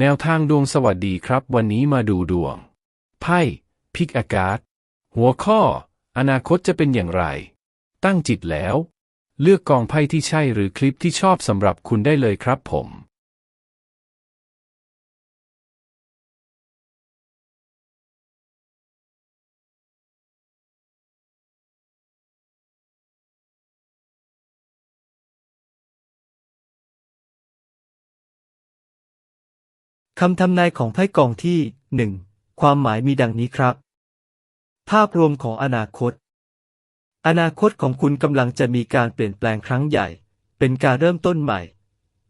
แนวทางดวงสวัสดีครับ วันนี้มาดูดวง ไพ่พิกอากาศ หัวข้อ อนาคตจะเป็นอย่างไร ตั้งจิตแล้ว เลือกกองไพ่ที่ใช่หรือคลิปที่ชอบสำหรับคุณได้เลยครับผม คำทำนายของไพ่กองที่หนึ่งความหมายมีดังนี้ครับ ภาพรวมของอนาคต อนาคตของคุณกำลังจะมีการเปลี่ยนแปลงครั้งใหญ่ เป็นการเริ่มต้นใหม่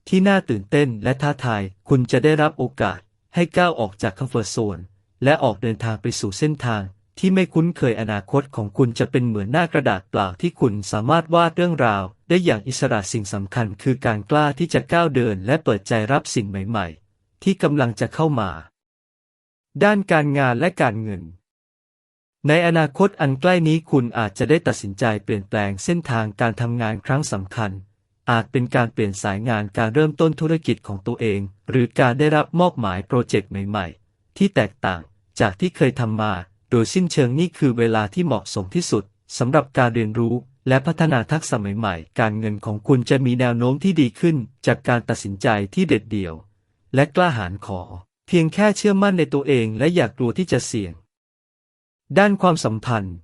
ที่น่าตื่นเต้นและท้าทาย คุณจะได้รับโอกาสให้ก้าวออกจากคอมฟอร์ทโซน และออกเดินทางไปสู่เส้นทางที่ไม่คุ้นเคยอนาคตของคุณจะเป็นเหมือนหน้ากระดาษเปล่าที่คุณสามารถวาดเรื่องราว ได้อย่างอิสระสิ่งสำคัญ คือการกล้าที่จะก้าวเดินและเปิดใจรับสิ่งใหม่ ๆ ที่กำลังจะเข้ามา ด้านการงานและการเงิน ในอนาคตอันใกล้นี้คุณอาจจะได้ตัดสินใจเปลี่ยนแปลงเส้นทางการทำงานครั้งสำคัญ อาจเป็นการเปลี่ยนสายงานการเริ่มต้นธุรกิจของตัวเอง หรือการได้รับมอบหมายโปรเจกต์ใหม่ๆ ที่แตกต่างจากที่เคยทำมา โดยสิ้นเชิงนี่คือเวลาที่เหมาะสมที่สุดสำหรับการเรียนรู้และพัฒนาทักษะใหม่ๆ การเงินของคุณจะมีแนวโน้มที่ดีขึ้นจากการตัดสินใจที่เด็ดเดี่ยว และกล้าหาญขอ เพียงแค่เชื่อมั่นในตัวเองและอยากกลัวที่จะเสี่ยง ด้านความสัมพันธ์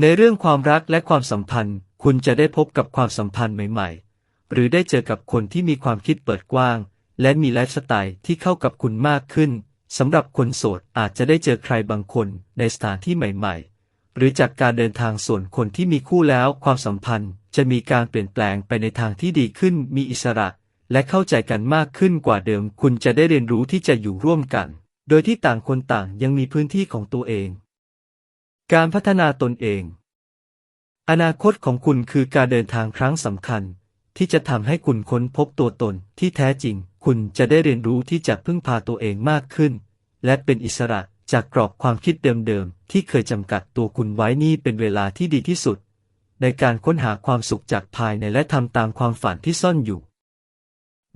ในเรื่องความรักและความสัมพันธ์ คุณจะได้พบกับความสัมพันธ์ใหม่ ๆ หรือได้เจอกับคนที่มีความคิดเปิดกว้าง และมีไลฟ์สไตล์ที่เข้ากับคุณมากขึ้นสำหรับคนโสดอาจจะได้เจอใครบางคนในสถานที่ใหม่ๆ หรือจากการเดินทางส่วนคนที่มีคู่แล้วความสัมพันธ์จะมีการเปลี่ยนแปลงไปในทางที่ดีขึ้นมีอิสระ และเข้าใจกันมากขึ้นกว่าเดิม คุณจะได้เรียนรู้ที่จะอยู่ร่วมกัน โดยที่ต่างคนต่างยังมีพื้นที่ของตัวเอง การพัฒนาตนเอง อนาคตของคุณคือการเดินทางครั้งสำคัญ ที่จะทำให้คุณค้นพบตัวตนที่แท้จริง คุณจะได้เรียนรู้ที่จะพึ่งพาตัวเองมากขึ้น และเป็นอิสระจากกรอบความคิดเดิมๆ ที่เคยจำกัดตัวคุณไว้นี่เป็นเวลาที่ดีที่สุด ในการค้นหาความสุขจากภายในและทำตามความฝันที่ซ่อนอยู่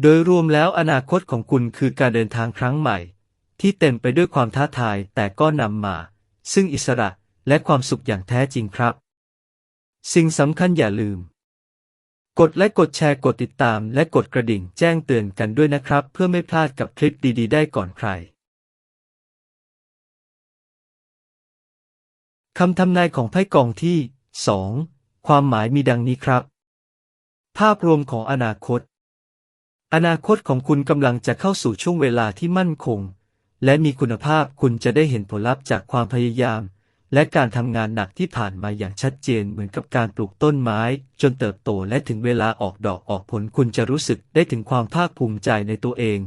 โดยรวมแล้วอนาคตของคุณคือการเดินทางครั้งใหม่ ที่เต็มไปด้วยความท้าทายแต่ก็นำมา ซึ่งอิสระและความสุขอย่างแท้จริงครับ สิ่งสำคัญอย่าลืม กดและกดแชร์กดติดตาม และกดกระดิ่งแจ้งเตือนกันด้วยนะครับ เพื่อไม่พลาดกับคลิปดีๆ ได้ก่อนใครคำทำนายของไพ่กองที่ 2 ความหมายมีดังนี้ครับ ภาพรวมของอนาคต อนาคตของคุณกำลังจะเข้าสู่ช่วงเวลาที่มั่นคง และมีคุณภาพคุณจะได้เห็นผลลัพธ์จากความพยายาม และการทำงานหนักที่ผ่านมาอย่างชัดเจนเหมือนกับการปลูกต้นไม้ จนเติบโตและถึงเวลาออกดอกออกผลคุณจะรู้สึกได้ถึงความภาคภูมิใจในตัวเอง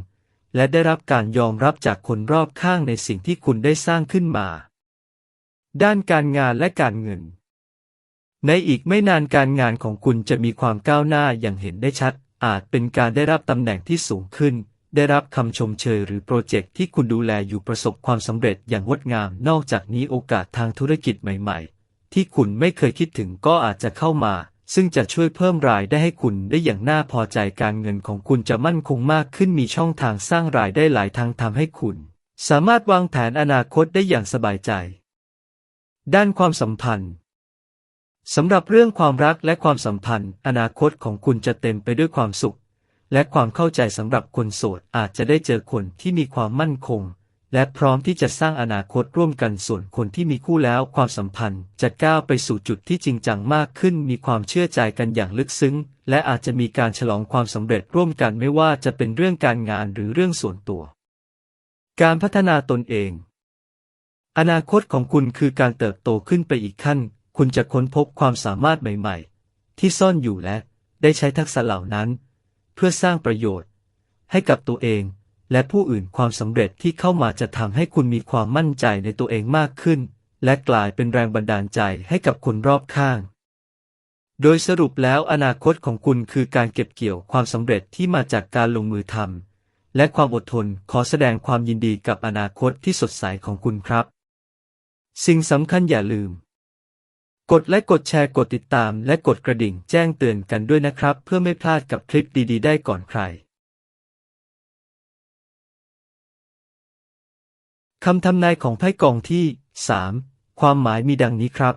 และได้รับการยอมรับจากคนรอบข้างในสิ่งที่คุณได้สร้างขึ้นมา ด้านการงานและการเงินในอีกไม่นานการงานของคุณจะมีความก้าวหน้าอย่างเห็นได้ชัด อาจเป็นการได้รับตำแหน่งที่สูงขึ้น ได้รับคำชมเชยหรือโปรเจกต์ที่คุณดูแลอยู่ประสบความสำเร็จอย่างงดงาม นอกจากนี้โอกาสทางธุรกิจใหม่ ๆ ที่คุณไม่เคยคิดถึงก็อาจจะเข้ามา ซึ่งจะช่วยเพิ่มรายได้ให้คุณได้อย่างน่าพอใจการเงินของคุณจะมั่นคงมากขึ้นมีช่องทางสร้างรายได้หลายทางทำให้คุณ สามารถวางแผนอนาคตได้อย่างสบายใจ ด้านความสัมพันธ์ สำหรับเรื่องความรักและความสัมพันธ์ อนาคตของคุณจะเต็มไปด้วยความสุข และความเข้าใจสำหรับคนโสดอาจจะได้เจอคนที่มีความมั่นคง และพร้อมที่จะสร้างอนาคตร่วมกันส่วนคนที่มีคู่แล้วความสัมพันธ์ จะก้าวไปสู่จุดที่จริงจังมากขึ้น มีความเชื่อใจกันอย่างลึกซึ้ง และอาจจะมีการฉลองความสำเร็จร่วมกันไม่ว่าจะเป็นเรื่องการงานหรือเรื่องส่วนตัว การพัฒนาตนเองอนาคตของคุณคือการเติบโตขึ้นไปอีกขั้น คุณจะค้นพบความสามารถใหม่ๆ ที่ซ่อนอยู่และได้ใช้ทักษะเหล่านั้น เพื่อสร้างประโยชน์ ให้กับตัวเอง และผู้อื่นความสำเร็จที่เข้ามาจะทำให้คุณมีความมั่นใจในตัวเองมากขึ้น และกลายเป็นแรงบันดาลใจให้กับคนรอบข้าง โดยสรุปแล้วอนาคตของคุณคือการเก็บเกี่ยวความสำเร็จที่มาจากการลงมือทำและความอดทนขอแสดงความยินดีกับอนาคตที่สดใสของคุณครับ สิ่งสำคัญอย่าลืม กดและกดแชร์กดติดตามและกดกระดิ่งแจ้งเตือนกันด้วยนะครับ เพื่อไม่พลาดกับคลิปดีๆ ได้ก่อนใคร คำทำนายของไพ่กองที่สามความหมายมีดังนี้ครับ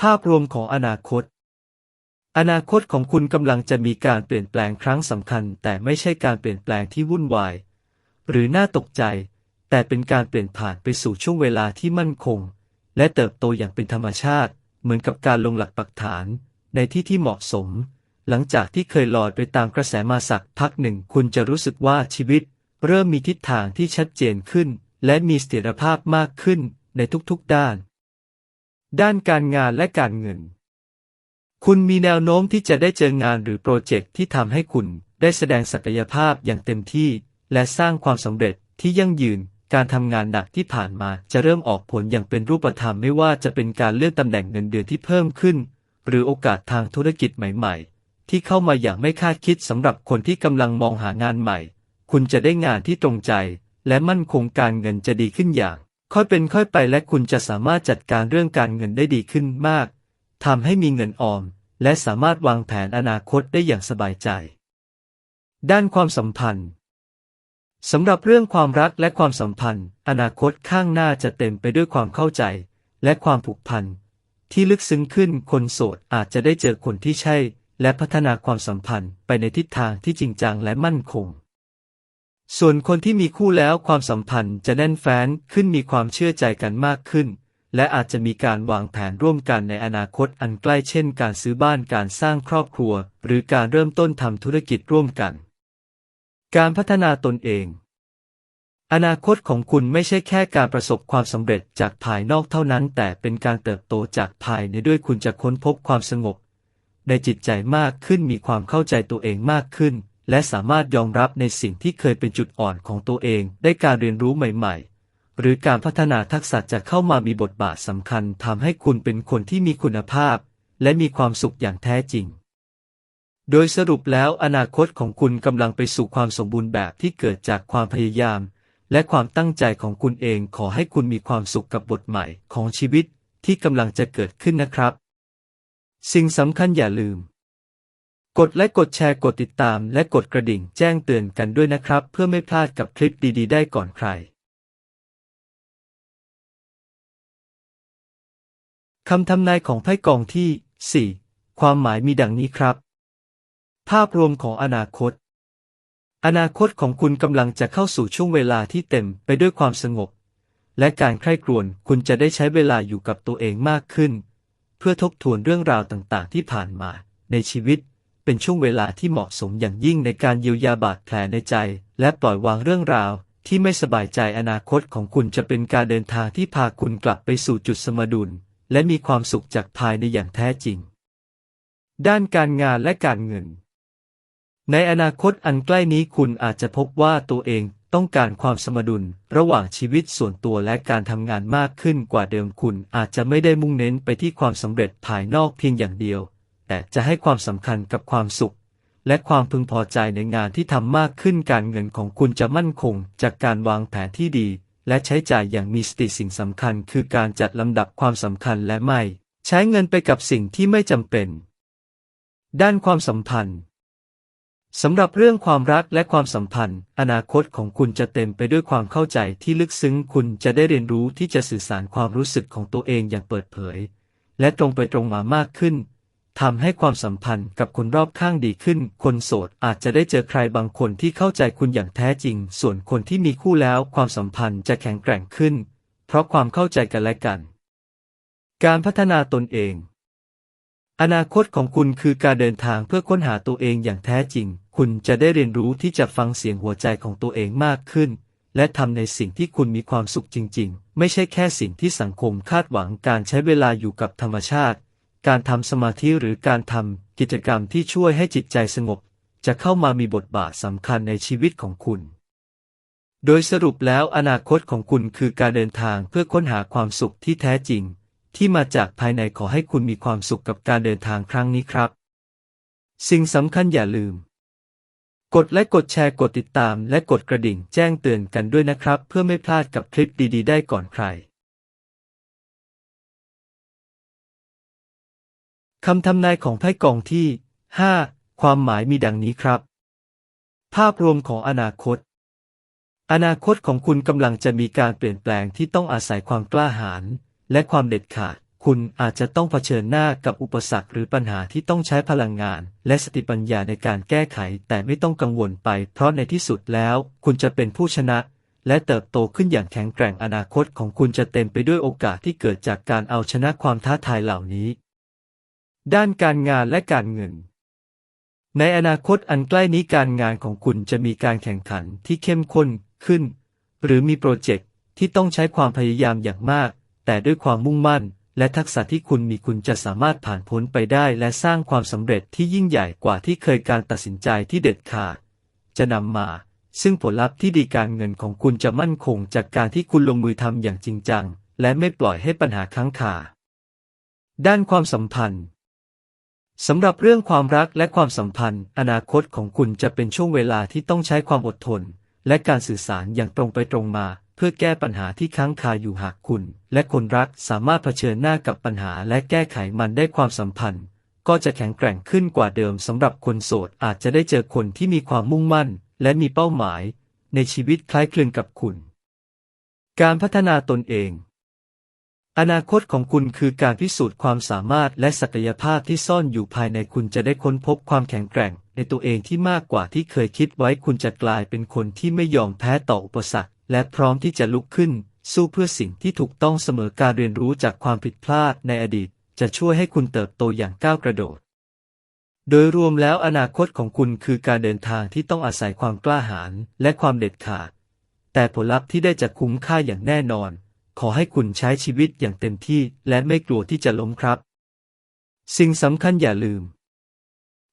ภาพรวมของอนาคต อนาคตของคุณกำลังจะมีการเปลี่ยนแปลงครั้งสำคัญ แต่ไม่ใช่การเปลี่ยนแปลงที่วุ่นวาย หรือน่าตกใจ แต่เป็นการเปลี่ยนผ่านไปสู่ช่วงเวลาที่มั่นคง และเติบโตอย่างเป็นธรรมชาติ เหมือนกับการลงหลักปักฐาน ในที่ที่เหมาะสม หลังจากที่เคยหลอยไปตามกระแสมาสักพักหนึ่ง คุณจะรู้สึกว่าชีวิต เริ่มมีทิศทางที่ชัดเจนขึ้น และมีเสถียรภาพมากขึ้นในทุกๆด้าน ด้านการงานและการเงิน คุณมีแนวโน้มที่จะได้เจองานหรือโปรเจกต์ที่ทำให้คุณได้แสดงศักยภาพอย่างเต็มที่ และสร้างความสำเร็จที่ยั่งยืน การทำงานหนักที่ผ่านมาจะเริ่มออกผลอย่างเป็นรูปธรรมไม่ว่าจะเป็นการเลื่อนตำแหน่งเงินเดือนที่เพิ่มขึ้น หรือโอกาสทางธุรกิจใหม่ ๆ ที่เข้ามาอย่างไม่คาดคิดสำหรับคนที่กำลังมองหางานใหม่ คุณจะได้งานที่ตรงใจ และมั่นคงการเงินจะดีขึ้นอย่าง ค่อยเป็นค่อยไปและคุณจะสามารถจัดการเรื่องการเงินได้ดีขึ้นมากทำให้มีเงินออม และสามารถวางแผนอนาคตได้อย่างสบายใจ ด้านความสัมพันธ์ สำหรับเรื่องความรักและความสัมพันธ์ อนาคตข้างหน้าจะเต็มไปด้วยความเข้าใจ และความผูกพันที่ลึกซึ้งขึ้นคนโสดอาจจะได้เจอคนที่ใช่ และพัฒนาความสัมพันธ์ไปในทิศทางที่จริงจังและมั่นคง ส่วนคนที่มีคู่แล้วความสัมพันธ์จะแน่นแฟ้นขึ้นมีความเชื่อใจกันมากขึ้น และอาจจะมีการวางแผนร่วมกันในอนาคตอันใกล้เช่น การซื้อบ้านการสร้างครอบครัว หรือการเริ่มต้นทำธุรกิจร่วมกัน การพัฒนาตนเอง อนาคตของคุณไม่ใช่แค่การประสบความสำเร็จจากภายนอกเท่านั้น แต่เป็นการเติบโตจากภายในด้วยคุณจะค้นพบความสงบ ในจิตใจมากขึ้นมีความเข้าใจตัวเองมากขึ้น และสามารถยอมรับในสิ่งที่เคยเป็นจุดอ่อนของตัวเอง ได้การเรียนรู้ใหม่ ๆ หรือการพัฒนาทักษะจะเข้ามามีบทบาทสำคัญทำให้คุณเป็นคนที่มีคุณภาพ และมีความสุขอย่างแท้จริง โดยสรุปแล้วอนาคตของคุณกำลังไปสู่ความสมบูรณ์แบบที่เกิดจากความพยายาม และความตั้งใจของคุณเองขอให้คุณมีความสุขกับบทใหม่ของชีวิตที่กำลังจะเกิดขึ้นนะครับ สิ่งสำคัญอย่าลืม กดและกดแชร์กดติดตาม และกดกระดิ่งแจ้งเตือนกันด้วยนะครับ เพื่อไม่พลาดกับคลิปดีๆ ได้ก่อนใครคำทำนายของไพ่กองที่ 4 ความหมายมีดังนี้ครับ ภาพรวมของอนาคต อนาคตของคุณกำลังจะเข้าสู่ช่วงเวลาที่เต็มไปด้วยความสงบ และการใคร่ครวญคุณจะได้ใช้เวลาอยู่กับตัวเองมากขึ้น เพื่อทบทวนเรื่องราวต่างๆ ที่ผ่านมา ในชีวิต เป็นช่วงเวลาที่เหมาะสมอย่างยิ่งในการเยียวยาบาดแผลในใจ และปล่อยวางเรื่องราวที่ไม่สบายใจอนาคตของคุณจะเป็นการเดินทางที่พาคุณกลับไปสู่จุดสมดุล และมีความสุขจากภายในอย่างแท้จริง ด้านการงานและการเงิน ในอนาคตอันใกล้นี้คุณอาจจะพบว่าตัวเองต้องการความสมดุล ระหว่างชีวิตส่วนตัวและการทำงานมากขึ้นกว่าเดิมคุณอาจจะไม่ได้มุ่งเน้นไปที่ความสำเร็จภายนอกเพียงอย่างเดียว แต่จะให้ความสำคัญกับความสุข และความพึงพอใจในงานที่ทำมากขึ้นการเงินของคุณจะมั่นคง จากการวางแผนที่ดี และใช้จ่ายอย่างมีสติสิ่งสำคัญ คือการจัดลำดับความสำคัญและไม่ ใช้เงินไปกับสิ่งที่ไม่จำเป็น ด้านความสัมพันธ์ สำหรับเรื่องความรักและความสัมพันธ์ อนาคตของคุณจะเต็มไปด้วยความเข้าใจที่ลึกซึ้ง คุณจะได้เรียนรู้ที่จะสื่อสารความรู้สึกของตัวเองอย่างเปิดเผย และตรงไปตรงมามากขึ้นทำให้ความสัมพันธ์กับคนรอบข้างดีขึ้น คนโสดอาจจะได้เจอใครบางคนที่เข้าใจคุณอย่างแท้จริง ส่วนคนที่มีคู่แล้วความสัมพันธ์จะแข็งแกร่งขึ้น เพราะความเข้าใจกันและกัน การพัฒนาตนเอง อนาคตของคุณคือการเดินทางเพื่อค้นหาตัวเองอย่างแท้จริง คุณจะได้เรียนรู้ที่จะฟังเสียงหัวใจของตัวเองมากขึ้น และทำในสิ่งที่คุณมีความสุขจริง ๆ ไม่ใช่แค่สิ่งที่สังคมคาดหวังการใช้เวลาอยู่กับธรรมชาติ การทำสมาธิหรือการทำกิจกรรมที่ช่วยให้จิตใจสงบ จะเข้ามามีบทบาทสำคัญในชีวิตของคุณ โดยสรุปแล้วอนาคตของคุณคือการเดินทางเพื่อค้นหาความสุขที่แท้จริง ที่มาจากภายในขอให้คุณมีความสุขกับการเดินทางครั้งนี้ครับ สิ่งสำคัญอย่าลืม กดและกดแชร์กดติดตามและกดกระดิ่งแจ้งเตือนกันด้วยนะครับ เพื่อไม่พลาดกับคลิปดีๆ ได้ก่อนใครคำทำนายของไพ่กองที่ 5 ความหมายมีดังนี้ครับ ภาพรวมของอนาคต อนาคตของคุณกำลังจะมีการเปลี่ยนแปลงที่ต้องอาศัยความกล้าหาญ และความเด็ดขาด คุณอาจจะต้องเผชิญหน้ากับอุปสรรคหรือปัญหาที่ต้องใช้พลังงาน และสติปัญญาในการแก้ไข แต่ไม่ต้องกังวลไป เพราะในที่สุดแล้ว คุณจะเป็นผู้ชนะและเติบโตขึ้นอย่างแข็งแกร่งอนาคตของคุณจะเต็มไปด้วยโอกาสที่เกิดจากการเอาชนะความท้าทายเหล่านี้ ด้านการงานและการเงิน ในอนาคตอันใกล้นี้การงานของคุณจะมีการแข่งขันที่เข้มข้นขึ้น หรือมีโปรเจกต์ที่ต้องใช้ความพยายามอย่างมาก แต่ด้วยความมุ่งมั่น และทักษะที่คุณมีคุณจะสามารถผ่านพ้นไปได้และสร้างความสำเร็จที่ยิ่งใหญ่กว่าที่เคยการตัดสินใจที่เด็ดขาด จะนำมา ซึ่งผลลัพธ์ที่ดีการเงินของคุณจะมั่นคงจากการที่คุณลงมือทำอย่างจริงจัง และไม่ปล่อยให้ปัญหาค้างคาด้านความสัมพันธ์สำหรับเรื่องความรักและความสัมพันธ์ อนาคตของคุณจะเป็นช่วงเวลาที่ต้องใช้ความอดทน และการสื่อสารอย่างตรงไปตรงมา เพื่อแก้ปัญหาที่ค้างคาอยู่หากคุณ และคนรักสามารถเผชิญหน้ากับปัญหาและแก้ไขมันได้ความสัมพันธ์ ก็จะแข็งแกร่งขึ้นกว่าเดิมสำหรับคนโสดอาจจะได้เจอคนที่มีความมุ่งมั่น และมีเป้าหมาย ในชีวิตคล้ายคลึงกับคุณ การพัฒนาตนเอง อนาคตของคุณคือการพิสูจน์ความสามารถและศักยภาพที่ซ่อนอยู่ภายในคุณจะได้ค้นพบความแข็งแกร่งในตัวเองที่มากกว่าที่เคยคิดไว้คุณจะกลายเป็นคนที่ไม่ยอมแพ้ต่ออุปสรรค และพร้อมที่จะลุกขึ้น สู้เพื่อสิ่งที่ถูกต้องเสมอการเรียนรู้จากความผิดพลาดในอดีต จะช่วยให้คุณเติบโตอย่างก้าวกระโดด โดยรวมแล้วอนาคตของคุณคือการเดินทางที่ต้องอาศัยความกล้าหาญและความเด็ดขาด แต่ผลลัพธ์ที่ได้จะคุ้มค่าอย่างแน่นอน ขอให้คุณใช้ชีวิตอย่างเต็มที่และไม่กลัวที่จะล้มครับ สิ่งสำคัญอย่าลืม